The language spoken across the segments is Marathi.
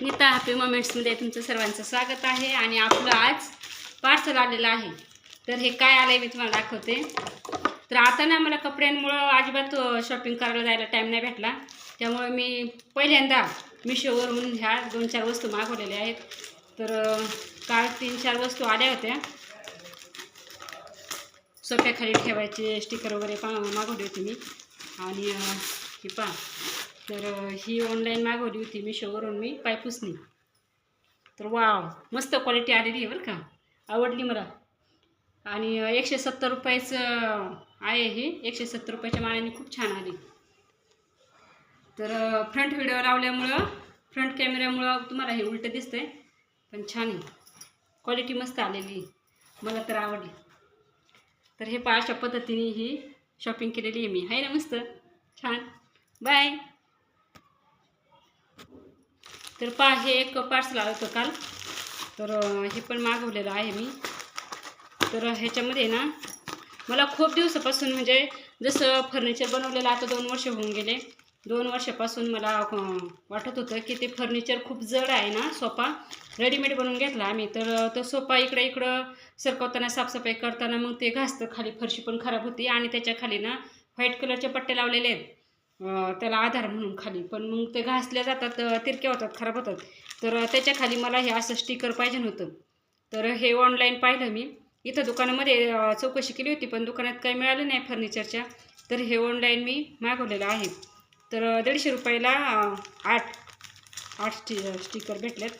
नीता हॅपी मोमेंट्समध्ये तुमचं सर्वांचं स्वागत आहे आणि आपलं आज पार्सल आलेलं आहे. तर हे काय आलं आहे मी तुम्हाला दाखवते. तर आता ना मला कपड्यांमुळं अजिबात शॉपिंग करायला जायला टाईम नाही भेटला. त्यामुळे मी पहिल्यांदा मिशोवरून ह्या दोन चार वस्तू मागवलेल्या आहेत. तर काल तीन चार वस्तू आल्या होत्या. सोप्याखाली ठेवायचे स्टिकर वगैरे पा मागवले होते मी. आणि हे पा तर ही ऑनलाईन मागवली होती मिशोवरून मी पायपुसणी तर वाव मस्त क्वालिटी आलेली आहे बरं का. आवडली मला. आणि एकशे सत्तर रुपयाचं आहे हे. एकशे सत्तर रुपयाच्या मानाने खूप छान आली. तर फ्रंट व्हिडिओ लावल्यामुळं फ्रंट कॅमेऱ्यामुळं तुम्हाला हे उलटं दिसतंय पण छान आहे. क्वालिटी मस्त आलेली आहे. मला तर आवडली. तर हे पा अशा पद्धतीने ही शॉपिंग केलेली आहे मी. आहे ना मस्त? छान. बाय तर पा हे एक पार्सल आलं होतं काल. तर हे पण मागवलेलं आहे मी. तर ह्याच्यामध्ये ना मला खूप दिवसापासून म्हणजे जसं फर्निचर बनवलेलं आता दोन वर्ष होऊन गेले. दोन वर्षापासून मला वाटत होतं की ते फर्निचर खूप जड आहे ना सोफा रेडीमेड बनवून घेतला आम्ही. तर तो सोफा इकडं इकडं सरकवताना साफसफाई करताना मग ते घासतं खाली फरशी पण खराब होती आणि त्याच्याखाली ना व्हाईट कलरचे पट्टे लावलेले आहेत. त्याला आधार म्हणून खाली. पण मग ते घासल्या जातात तिरक्या होतात खराब होतात. तर त्याच्याखाली त्याच्याखाली मला हे असं स्टिकर पाहिजे होतं तर हे ऑनलाईन पाहिलं मी. इथं दुकानामध्ये चौकशी केली होती पण दुकानात काही मिळालं नाही फर्निचरच्या तर हे ऑनलाईन मी मागवलेलं आहे. तर दीडशे रुपयाला आठ आठ स्टि स्टिकर भेटलेत.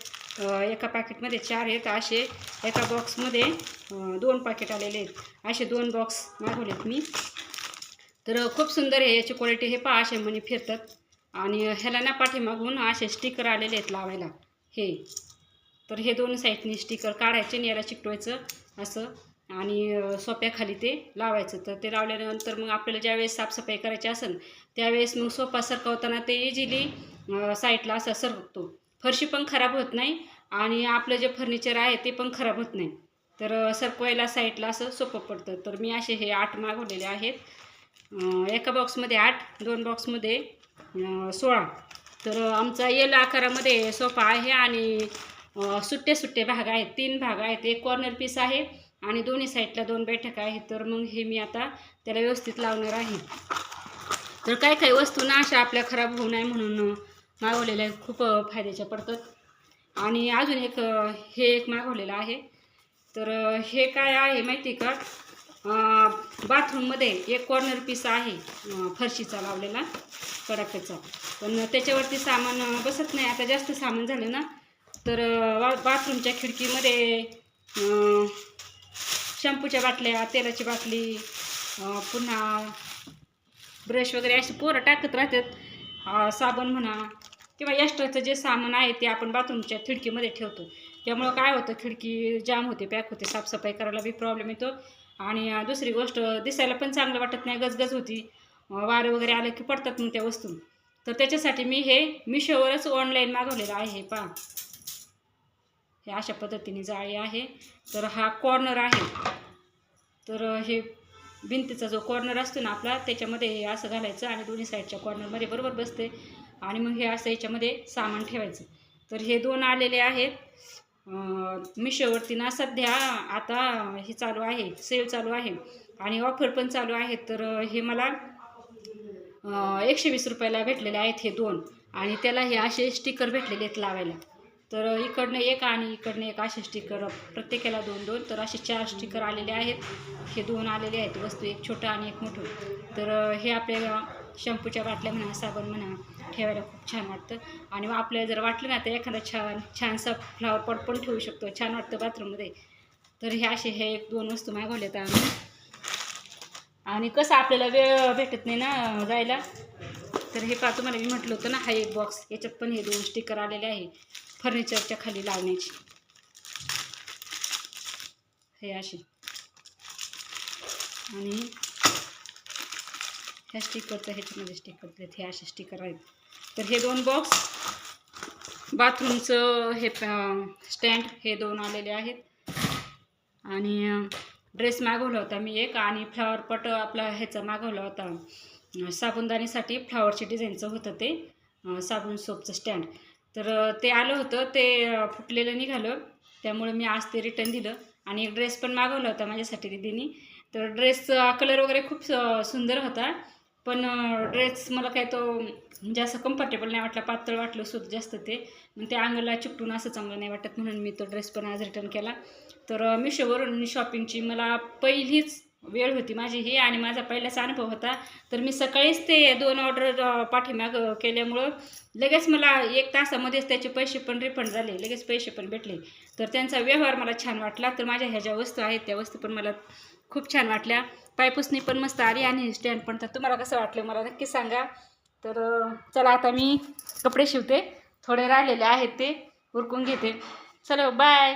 एका पॅकेटमध्ये चार आहेत. असे एका बॉक्समध्ये दोन पॅकेट आलेले आहेत. असे दोन बॉक्स मागवलेत मी. तर खूप सुंदर आहे याची क्वालिटी हे पहा असे म्हणे फिरतात. आणि ह्याला ना पाठीमागून असे स्टिकर आलेले आहेत लावायला. हे. तर हे दोन साईडनी स्टिकर काढायचे आणि याला चिकटवायचं असं. आणि सोप्याखाली ते लावायचं. तर ते लावल्यानंतर मग आपल्याला ज्यावेळेस साफसफाई करायची असेल त्यावेळेस मग सोफा सरकवताना ते इझिली साईडला असं सरकतो. फरशी पण खराब होत नाही आणि आपलं जे फर्निचर आहे ते पण खराब होत नाही. तर सरकवायला साईडला असं सोपं पडतं. तर मी असे हे आठ मागवलेले आहेत. एका बॉक्समध्ये आठ दोन बॉक्समध्ये सोळा. तर आमचा येल आकारामध्ये सोफा आहे आणि सुट्टे सुट्टे भाग आहेत. तीन भाग आहेत. एक कॉर्नर पीस आहे आणि दोन्ही साईडला दोन बैठक आहेत. तर मग हे मी आता त्याला व्यवस्थित लावणार आहे. तर काही काही वस्तू ना अशा आपल्या खराब होऊ नये म्हणून मागवलेल्या खूप फायद्याच्या पडतात. आणि अजून एक हे एक मागवलेलं आहे. तर हे काय आहे माहिती आहे का? बाथरूममध्ये एक कॉर्नर पीस आहे फरशीचा लावलेला कडाक्याचा. पण त्याच्यावरती सामान बसत नाही आता जास्त सामान झालं ना तर बाथरूमच्या खिडकीमध्ये शॅम्पूच्या बाटल्या तेलाची बाटली पुन्हा ब्रश वगैरे असे पोरं टाकत राहतात. साबण म्हणा किंवा एक्स्ट्राचं जे सामान आहे ते आपण बाथरूमच्या खिडकीमध्ये ठेवतो. त्यामुळं काय होतं खिडकी जाम होते पॅक होते साफसफाई करायला बी प्रॉब्लेम येतो. आणि दुसरी गोष्ट दिसायला पण चांगलं वाटत नाही गजगज होती. वारं वगैरे आलं की पडतात मग त्या वस्तू. तर त्याच्यासाठी मी हे मिशोवरच ऑनलाईन मागवलेलं आहे पहा. हे अशा पद्धतीने जाळी आहे. तर हा कॉर्नर आहे. तर हे भिंतीचा जो कॉर्नर असतो ना आपला त्याच्यामध्ये हे असं घालायचं आणि दोन्ही साईडच्या कॉर्नरमध्ये बरोबर बसते. आणि मग हे असं याच्यामध्ये सामान ठेवायचं. तर हे दोन आलेले आहेत. मिशोवरती ना सध्या आता हे चालू आहे सेल चालू आहे आणि ऑफर पण चालू आहे तर हे मला एकशे वीस रुपयाला भेटलेले आहेत हे दोन आणि त्याला हे असे स्टिकर भेटलेले आहेत लावायला. तर इकडनं एक आणि इकडनं एक असे स्टिकर प्रत्येकाला दोन दोन. तर असे चार स्टिकर आलेले आहेत. हे दोन आलेले आहेत वस्तू एक छोटं आणि एक मोठं. तर हे आपल्या शॅम्पूच्या बाटल्या म्हणा साबण म्हणा ठेवायला खूप छान वाटतं. आणि मग आपल्याला जर वाटलं ना तर एखादा छान छानसा फ्लावर पॉट पण ठेवू शकतो. छान वाटतं बाथरूममध्ये. तर हे असे हे एक दोन वस्तू मागवल्यात आम्ही. आणि कसं आपल्याला वेळ भेटत नाही ना जायला? तर हे पहा तुम्हाला मी म्हटलं होतं ना हा एक बॉक्स याच्यात पण हे दोन स्टिकर आलेले आहे. फर्निचरच्या खाली लावण्याची. हे असे. आणि ह्या स्टिकरचं ह्याच्यामध्ये स्टिकर आहेत हे असे स्टिकर आहेत. तर हे दोन बॉक्स बाथरूमचं हे स्टँड हे दोन आलेले आहेत. आणि ड्रेस मागवला होता मी एक आणि फ्लावर पट आपला ह्याचा मागवला होता. साबुनदाणीसाठी साबुनदानीसाठी डिझाईनचं होतं ते साबून सोपचं स्टँड तर ते आलं होतं ते फुटलेलं निघालं. त्यामुळे मी आज ते रिटर्न दिलं. आणि एक ड्रेस पण मागवला होता माझ्यासाठी दिदीनी. तर ड्रेसचा कलर वगैरे खूप स- सुंदर होता. पण ड्रेस मला काय तो म्हणजे असं कम्फर्टेबल नाही वाटला पातळ वाटलं सुद्धा जास्त ते. मग ते अंगाला चिकटून असं चांगलं नाही वाटत म्हणून मी तो ड्रेस पण आज रिटर्न केला. तर मिशोवरून शॉपिंगची मला पहिलीच वेळ होती माझी ही आणि माझा पहिलाच अनुभव होता. तर मी सकाळीच ते दोन ऑर्डर पाठीमाग केल्यामुळं लगेच मला एक तासामध्येच त्याचे पैसे पण रिफंड झाले. लगेच पैसे पण भेटले. तर त्यांचा व्यवहार मला छान वाटला. तर माझ्या ह्या ज्या वस्तू आहेत त्या वस्तू पण मला खूप छान वाटल्या. पायपुसणी पण मस्त आली आणि स्टँड पण. तर तुम्हाला कसं वाटलं मला नक्की सांगा. तर चला आता मी कपडे शिवते. थोडे राहिलेले आहेत ते उरकून घेते. चलो बाय